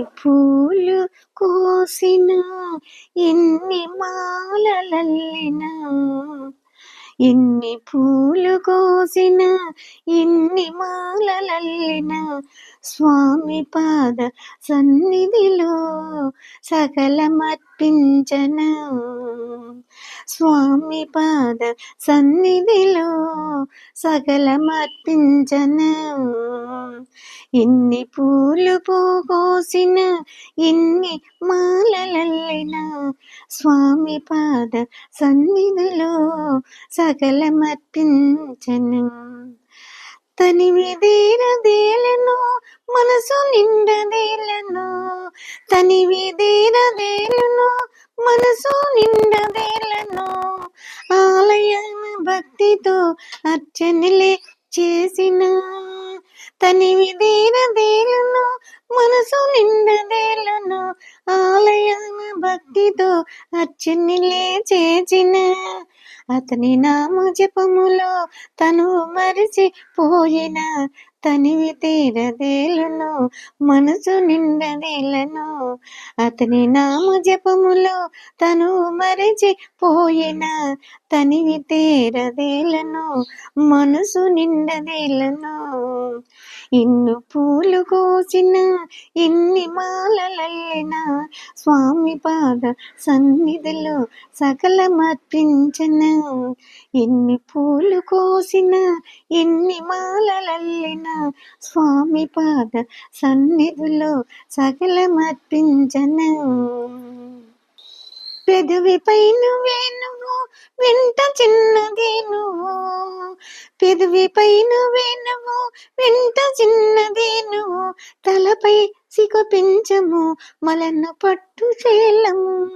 పూలు కోసిన ఎన్ని మాలలల్లిన. ఎన్ని పూలు కోసిన ఎన్ని మాలలల్లిన. స్వామి పాద సన్నిధిలో సకలమర్పించన. స్వామి పాద సన్నిధిలో సకలమర్పించన ఎన్ని పూలు పోసిన ఎన్ని మాలలల్లిన స్వామి పాద సన్నిధిలో సకలమర్పించను తనివి దేలను మనసు నిండదేలను తనివి దేలను అర్చనలే చేసిన తనివి దేలను మనసు నిండదేలను ఆలయాన భక్తితో అర్చనలే చేసిన అతని నామ జపములో తను మరిచిపోయిన. తనివి తీరదేలను మనసు నిండదేలను అతని నామ జపములో తను మరిచిపోయిన. తనివి తీరదేలను మనసు నిండదేలను ఇన్ను పూలు కోసిన ఎన్ని మాలలల్లిన స్వామి పాద సన్నిధిలో సకలమర్పించిన. ఎన్ని పూలు కోసిన ఎన్ని మాలలల్లిన స్వామి పాద సన్నిధిలో సకలమర్పించను. పెదవి పైన నువ్వు వెంట చిన్నదే నువ్వు. పెదవిపై నువ్వే వేణువు వెంట చిన్నదే నువ్వు. తలపై సిగ పెంచము మలన్న పట్టు చేలము.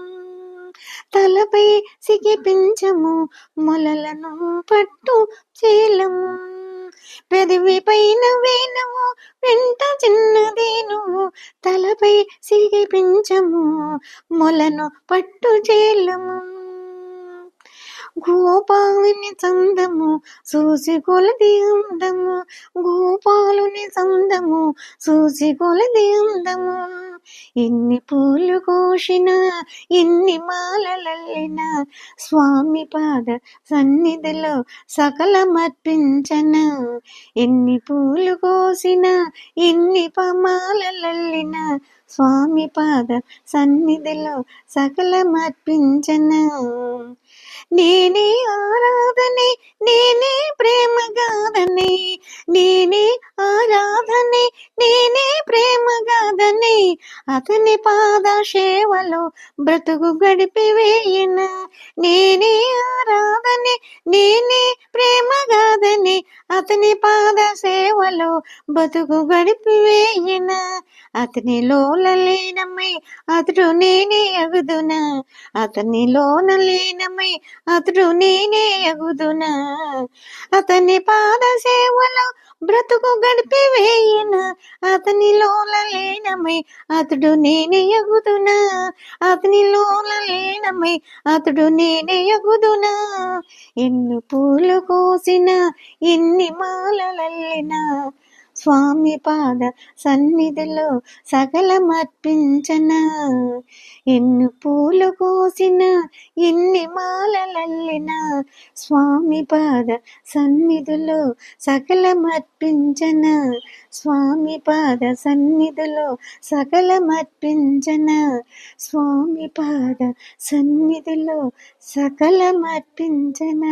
తలపై సిగి పెంచము మొలలను పట్టు చేలము. పెదవి పైన వేణువు వెంట చిన్నదే నువ్వు. తలపై సిగి పెంచము మొలను పట్టు చేలము. గోపాలుని చందము చూసి కొలది అందము. గోపాలుని చందము చూసి కొలది అందము. ఎన్ని పూలు కోసిన ఎన్ని మాలలల్లిన స్వామి పాద సన్నిధిలో సకలమర్పించన. ఎన్ని పూలు కోసిన ఎన్ని పమాలలల్లిన స్వామి పాద సన్నిధిలో సకలమర్పించన. నేనే ఆరా అతని పాద సేవలో బ్రతుకు గడిపివేయన నేనే ఆరాధని నేనే ప్రేమగాదని అతని పాద సేవలో బతుకు గడిపివేయన అతని లోలలేనమై అతడు నేనే అగుదునా. అతని లోన అతడు నేనే అగుదునా. అతని పాద సేవలో బ్రతుకు గడిపి వేయన అతని లోల అతడు నేనే ఎగుదునా అతని లోల లేనమై అతడు నేనే ఎగుదునా ఎన్ను పూలు కోసిన ఎన్ని మాలలల్లినా స్వామి పాద సన్నిధిలో సకలమర్పించన. ఎన్ని పూలు కోసిన ఎన్ని మాలలల్లిన స్వామి పాద సన్నిధిలో సకలమర్పించన. స్వామి పాద సన్నిధిలో సకలమర్పించన. స్వామి పాద సన్నిధిలో సకలమర్పించన.